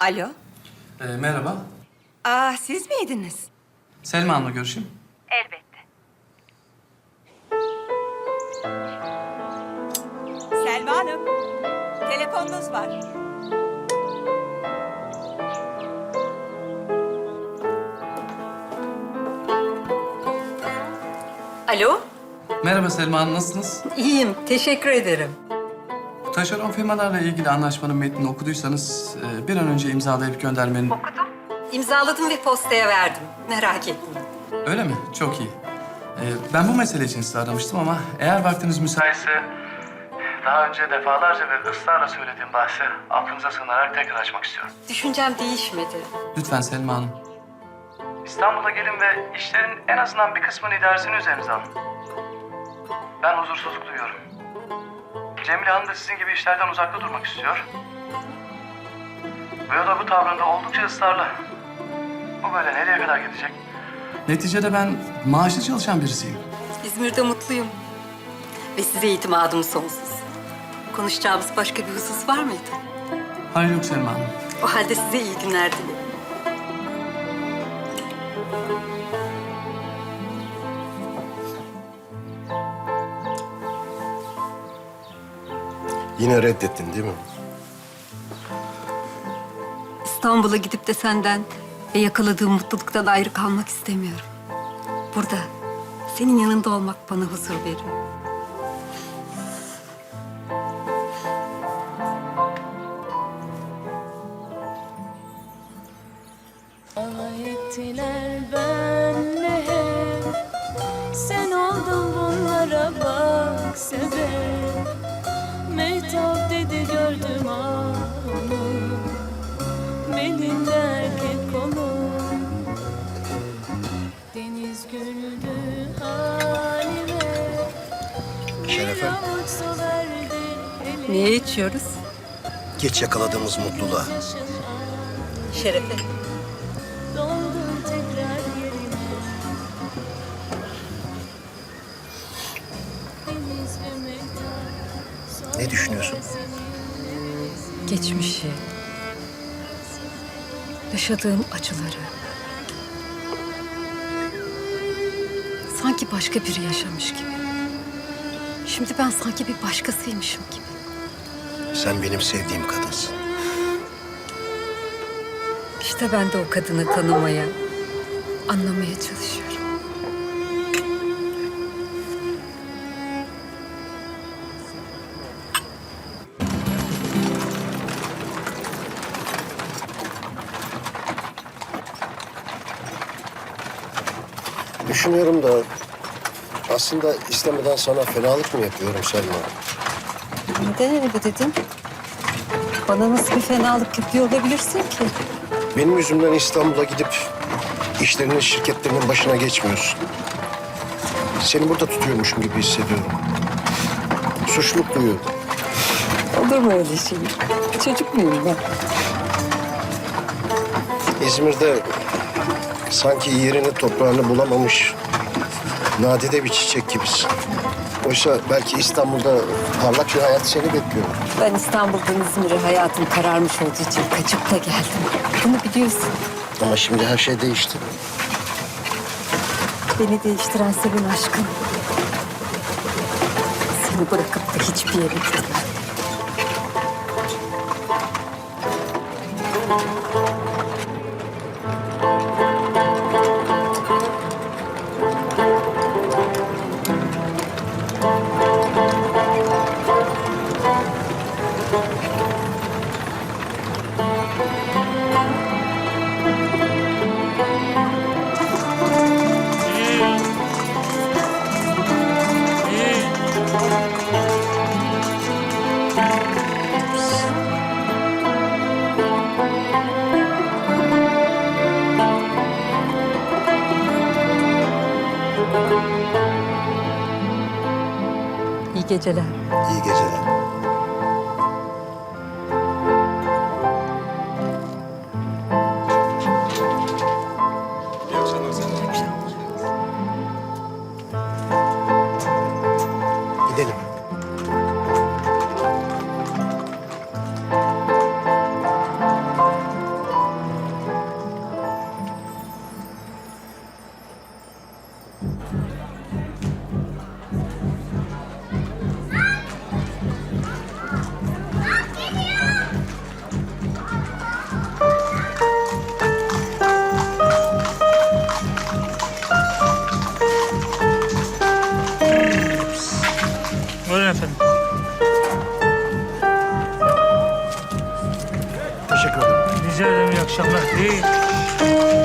Alo. Ee, merhaba. Aa siz miydiniz? Selma Hanım'la görüşeyim. Elbette. Selma Hanım. Telefonunuz var. Alo, Merhaba Selma Hanım, nasılsınız? iyiyim. Teşekkür ederim. Taşeron firmalarla ilgili anlaşmanın metnini okuduysanız e, bir an önce imzalayıp göndermenin... İmzaladım ve postaya verdim. Merak etmeyin. Öyle mi? Çok iyi. Ee, ben bu mesele için sizi aramıştım ama eğer vaktiniz müsaitse... Daha önce defalarca ve ısrarla söylediğim bahsi affınıza sığınarak tekrar açmak istiyorum. Düşüncem değişmedi. Lütfen Selma Hanım. İstanbul'a gelin ve işlerin en azından bir kısmının idaresini üzerinize alın. Ben huzursuzluk duyuyorum. Cemile Hanım da sizin gibi işlerden uzakta durmak istiyor. Ve o da bu tavrında oldukça ısrarlı. Bu böyle nereye kadar gidecek? Neticede ben maaşlı çalışan birisiyim. İzmir'de mutluyum. Ve size itimadım sonsuz. Konuşacağımız başka bir husus var mıydı? Hayır yok Selma Hanım. O halde size iyi günler dilerim. Yine reddettin değil mi? İstanbul'a gidip de senden ve yakaladığım mutluluktan ayrı kalmak istemiyorum. Burada, senin yanında olmak bana huzur veriyor. Alay ettiler benle hep Sen oldun bunlara bak sebep gördüm onu Belinde erkek kolu Deniz güldü halime Bir Şerefe. avuç su verdi eline Niye içiyoruz? Geç yakaladığımız mutluluğa. Şerefe. Doldur tekrar yerine Deniz ve mehtap Ne düşünüyorsun? Geçmişi, yaşadığım acıları. Sanki başka biri yaşamış gibi. Şimdi ben sanki bir başkasıymışım gibi. Sen benim sevdiğim kadınsın. İşte ben de o kadını tanımaya, anlamaya çalışıyorum. Düşünüyorum da aslında istemeden sana fenalık mı yapıyorum Selma? Neden öyle dedin? Bana nasıl bir fenalık yapıyor olabilirsin ki? Benim yüzümden İstanbul'a gidip işlerinin şirketlerinin başına geçmiyorsun. Seni burada tutuyormuşum gibi hissediyorum. Suçluluk duyuyorum. Olur mu öyle şey? Çocuk muyum ben? İzmir'de sanki yerini toprağını bulamamış nadide bir çiçek gibisin. Oysa belki İstanbul'da parlak bir hayat seni bekliyor. Ben İstanbul'dan İzmir'e hayatım kararmış olduğu için kaçıp da geldim. Bunu biliyorsun. Ama şimdi her şey değişti. Beni değiştiren senin aşkın. Seni bırakıp da hiçbir yere gitmem. İyi geceler. İyi geceler. Gidelim. Thank you.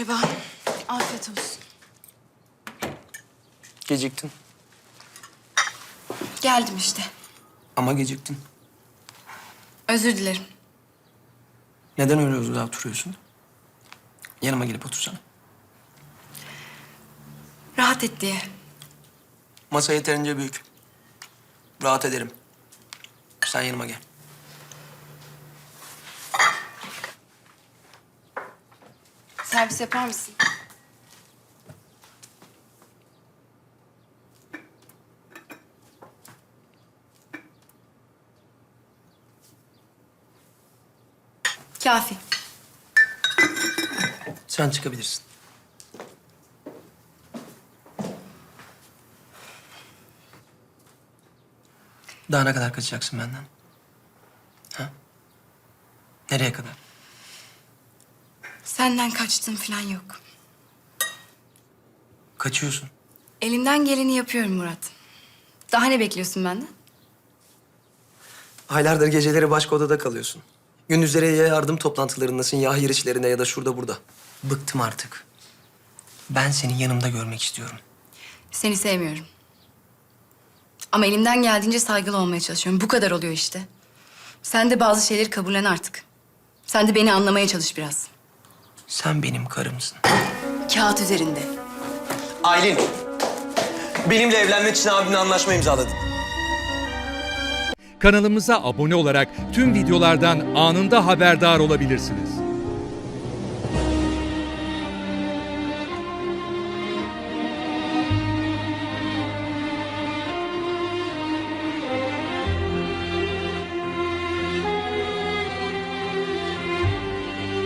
Merhaba. Afiyet olsun. Geciktin. Geldim işte. Ama geciktin. Özür dilerim. Neden öyle uzak oturuyorsun? Yanıma gelip otursana. Rahat et diye. Masa yeterince büyük. Rahat ederim. Sen yanıma gel. Servis yapar mısın? Kafi. Sen çıkabilirsin. Daha ne kadar kaçacaksın benden? Ha? Nereye kadar? Senden kaçtığım falan yok. Kaçıyorsun. Elimden geleni yapıyorum Murat. Daha ne bekliyorsun benden? Aylardır geceleri başka odada kalıyorsun. Gündüzleri ya yardım toplantılarındasın ya hayır işlerinde ya da şurada burada. Bıktım artık. Ben seni yanımda görmek istiyorum. Seni sevmiyorum. Ama elimden geldiğince saygılı olmaya çalışıyorum. Bu kadar oluyor işte. Sen de bazı şeyleri kabullen artık. Sen de beni anlamaya çalış biraz. Sen benim karımsın. Kağıt üzerinde. Aylin, benimle evlenmek için abimle anlaşma imzaladın. Kanalımıza abone olarak tüm videolardan anında haberdar olabilirsiniz.